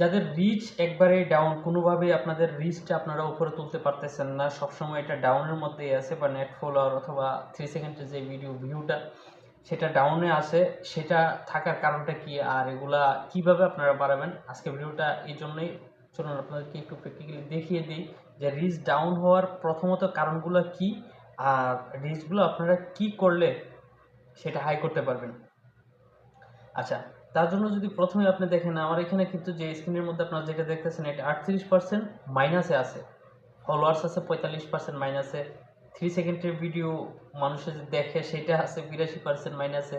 যাদের রিচ একবারে ডাউন কোনোভাবে আপনাদের রিচটা আপনারা উপরে তুলতে পারতেছেন না, সবসময় এটা ডাউনের মধ্যেই আছে, বা নেট ফলোয়ার অথবা থ্রি সেকেন্ডের যে ভিডিও ভিউটা সেটা ডাউনে আছে, সেটা থাকার কারণটা কি, আর এগুলা কীভাবে আপনারা বাড়াবেন, আজকে ভিডিওটা এই জন্যই, চলুন আপনাদেরকে একটু প্র্যাকটিক্যালি দেখিয়ে দিই যে রিচ ডাউন হওয়ার প্রথমত কারণগুলো কি, আর রিচগুলো আপনারা কি করলে সেটা হাই করতে পারবেন। আচ্ছা তার জন্য যদি প্রথমে আপনি দেখেন, আমার এখানে কিন্তু যে স্ক্রিনের মধ্যে আপনারা যেটা দেখতেছেন, এটা আটত্রিশ পার্সেন্ট মাইনাসে আছে। ফলোয়ার্স আছে পঁয়তাল্লিশ পার্সেন্ট মাইনাসে থ্রি সেকেন্ডের ভিডিও মানুষে যে দেখে, সেটা আছে বিরাশি পার্সেন্ট মাইনাসে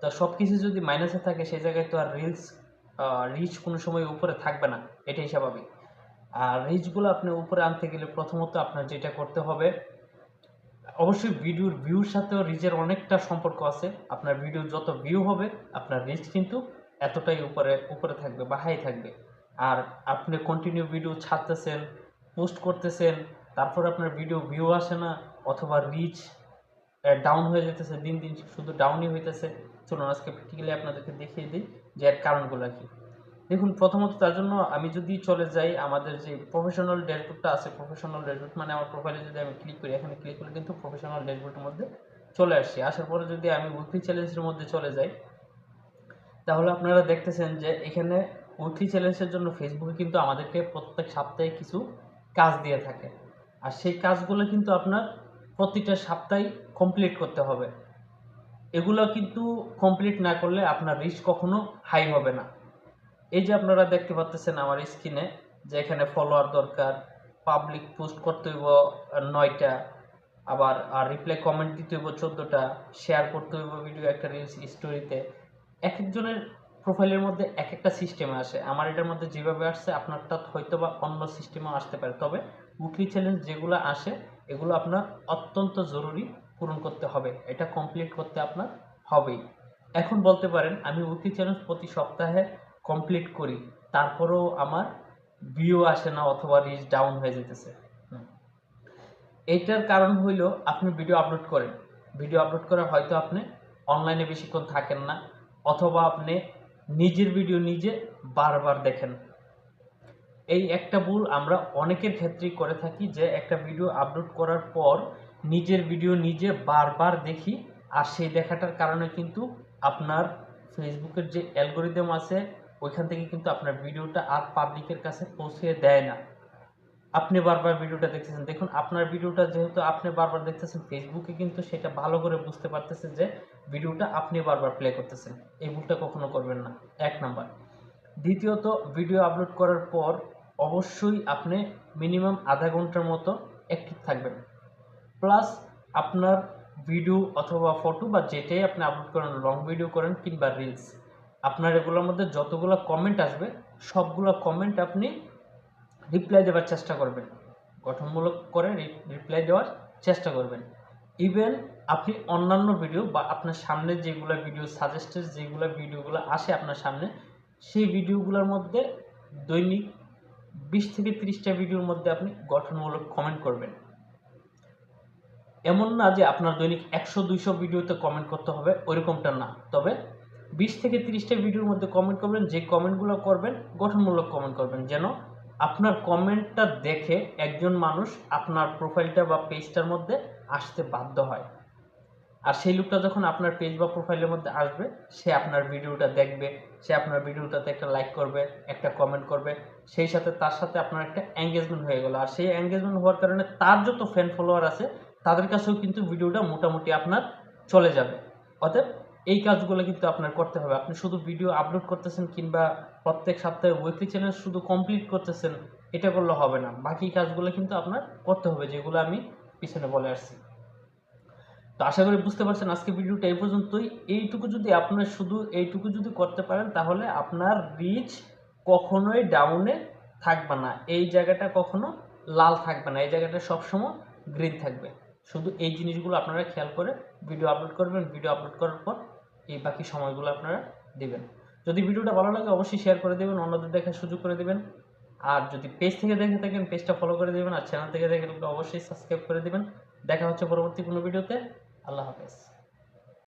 তো সব কিছু যদি মাইনাসে থাকে, সেই জায়গায় তো আর রিলস রিচ কোনো সময় উপরে থাকবে না। এটাই স্বাভাবিক। আর রিচগুলো আপনি উপরে আনতে গেলে প্রথমত আপনার যেটা করতে হবে অবশ্যই ভিডিওর ভিউর সাথেও রিচের অনেকটা সম্পর্ক আছে। আপনার ভিডিও যত ভিউ হবে, আপনার রিচ কিন্তু এতটাই উপরে উপরে থাকবে বা হাই থাকবে। আর আপনি কন্টিনিউ ভিডিও ছাড়তেছেন পোস্ট করতেছেন, তারপর আপনার ভিডিও ভিউ আসে না, অথবা রিচ ডাউন হয়ে যেতেছে দিন দিন শুধু ডাউনই হইতেছে। চলুন আজকে প্র্যাকটিক্যালি আপনাদেরকে দেখিয়ে দিই যে এর কারণগুলো কি। দেখুন, প্রথমত তার জন্য আমি যদি চলে যাই, আমাদের যে প্রফেশনাল ড্যাশবোর্ডটা আছে প্রফেশনাল ড্যাশবোর্ড মানে আমার প্রোফাইলে যদি আমি ক্লিক করি, এখানে ক্লিক করলে কিন্তু প্রফেশনাল ড্যাশবোর্ডের মধ্যে চলে আসছি আসার পরে যদি আমি উইকলি চ্যালেঞ্জের মধ্যে চলে যাই, তাহলে আপনারা দেখতেছেন যে এখানে উইকলি চ্যালেঞ্জের জন্য ফেসবুকে কিন্তু আমাদেরকে প্রত্যেক সপ্তাহে কিছু কাজ দিয়ে থাকে। আর সেই কাজগুলো কিন্তু আপনার প্রতিটা সপ্তাহে কমপ্লিট করতে হবে। এগুলো কিন্তু কমপ্লিট না করলে আপনার রিস্ক কখনো হাই হবে না। এই যে আপনারা দেখতে পাচ্ছেন আমার স্ক্রিনে যে এখানে ফলোয়ার দরকার পাবলিক পোস্ট করতে হইব নয়টা, আবার আর রিপ্লাই কমেন্ট দিতে হইব চোদ্দোটা শেয়ার করতে হইব ভিডিও একটা রিলস স্টোরিতে এক একজনের প্রোফাইলের মধ্যে এক একটা সিস্টেমে আসে। আমার এটার মধ্যে যেভাবে আসছে, আপনারটা হয়তো বা অন্য সিস্টেমেও আসতে পারে। তবে উইকলি চ্যালেঞ্জ যেগুলো আসে, এগুলো আপনার অত্যন্ত জরুরি পূরণ করতে হবে। এটা কমপ্লিট করতে আপনার হবেই। এখন বলতে পারেন, আমি উইকলি চ্যালেঞ্জ প্রতি সপ্তাহে কমপ্লিট করি, তারপরেও আমার ভিউ আসে না অথবা রিচ ডাউন হয়ে যেতেছে। এইটার কারণ হইল আপনি ভিডিও আপলোড করেন। ভিডিও আপলোড করে হয়তো আপনি অনলাইনে বেশিক্ষণ থাকেন না, অথবা আপনি নিজের ভিডিও নিজে বারবার দেখেন। এই একটা ভুল আমরা অনেকের ক্ষেত্রেই করে থাকি যে একটা ভিডিও আপলোড করার পর নিজের ভিডিও নিজে বারবার দেখি, আর সেই দেখাটার কারণে কিন্তু আপনার ফেসবুকের যে অ্যালগোরিদম আছে ওইখান থেকে কিন্তু আপনার ভিডিওটা আর পাবলিকের কাছে পৌঁছে দেয় না। আপনি বারবার ভিডিওটা দেখতেছেন। দেখুন, আপনার ভিডিওটা যেহেতু আপনি বারবার দেখতেছেন ফেসবুকে কিন্তু সেটা ভালো করে বুঝতে পারতেছে যে ভিডিওটা আপনি বারবার প্লে করতেছেন। এই ভুলটা কখনো করবেন না। এক নাম্বার। দ্বিতীয়ত ভিডিও আপলোড করার পর অবশ্যই আপনি মিনিমাম আধা ঘণ্টার মতো অ্যাক্টিভ থাকবেন। প্লাস আপনার ভিডিও অথবা ফটো বা যেটাই আপনি আপলোড করেন লং ভিডিও করেন কিংবা রিলস আপনার এগুলোর মধ্যে যতগুলো কমেন্ট আসবে, সবগুলো কমেন্ট আপনি রিপ্লাই দেওয়ার চেষ্টা করবেন। গঠনমূলক করে রিপ্লাই দেওয়ার চেষ্টা করবেন। ইভেন আপনি অন্যান্য ভিডিও বা আপনার সামনে যেগুলো ভিডিও সাজেস্টেড যেগুলো ভিডিওগুলো আসে আপনার সামনে, সেই ভিডিওগুলোর মধ্যে দৈনিক বিশ থেকে তিরিশটা ভিডিওর মধ্যে আপনি গঠনমূলক কমেন্ট করবেন। এমন না যে আপনার দৈনিক একশো, দুইশো ভিডিওতে কমেন্ট করতে হবে, ওইরকমটা না। তবে বিশ থেকে তিরিশটা ভিডিওর মধ্যে কমেন্ট করবেন, যে কমেন্টগুলো করবেন, গঠনমূলক কমেন্ট করবেন, যেন আপনার কমেন্টটা দেখে একজন মানুষ আপনার প্রোফাইলটা বা পেজটার মধ্যে আসতে বাধ্য হয়। আর সেই লোকটা যখন আপনার পেজ বা প্রোফাইলের মধ্যে আসবে, সে আপনার ভিডিওটা দেখবে, সে আপনার ভিডিওটাতে একটা লাইক করবে, একটা কমেন্ট করবে, সেই সাথে তার সাথে আপনার একটা এঙ্গেজমেন্ট হয়ে গেল। আর সেই এঙ্গেজমেন্ট হওয়ার কারণে তার যত ফ্যান ফলোয়ার আছে, তাদের কাছেও কিন্তু ভিডিওটা মোটামুটি আপনার চলে যাবে। অতএব এই কাজগুলো কিন্তু আপনার করতে হবে। আপনি শুধু ভিডিও আপলোড করতেছেন কিংবা প্রত্যেক সপ্তাহে উইকলি চ্যানেল শুধু কমপ্লিট করতেছেন, এটা করলে হবে না। বাকি কাজগুলো কিন্তু আপনার করতে হবে, যেগুলো আমি পিছনে বলে আসছি। তো আশা করি বুঝতে পারছেন আজকে ভিডিওটা এই পর্যন্তই। এইটুকু যদি আপনার শুধু এইটুকু যদি করতে পারেন, তাহলে আপনার রিচ কখনোই ডাউনে থাকবে না। এই জায়গাটা কখনো লাল থাকবে না। এই জায়গাটা সবসময় গ্রিন থাকবে। শুধু এই জিনিসগুলো আপনারা খেয়াল করে ভিডিও আপলোড করবেন। ভিডিও আপলোড করার পর এই বাকি সময়গুলো আপনারা দেবেন। যদি ভিডিওটা ভালো লাগে, অবশ্যই শেয়ার করে দেবেন, অন্যদের দেখার সুযোগ করে দেবেন। আর যদি পেজ থেকে দেখে থাকেন পেজটা ফলো করে দেবেন, আর চ্যানেল থেকে দেখে থাকলে অবশ্যই সাবস্ক্রাইব করে দেবেন। দেখা হচ্ছে পরবর্তী কোনো ভিডিওতে আল্লাহ হাফেজ।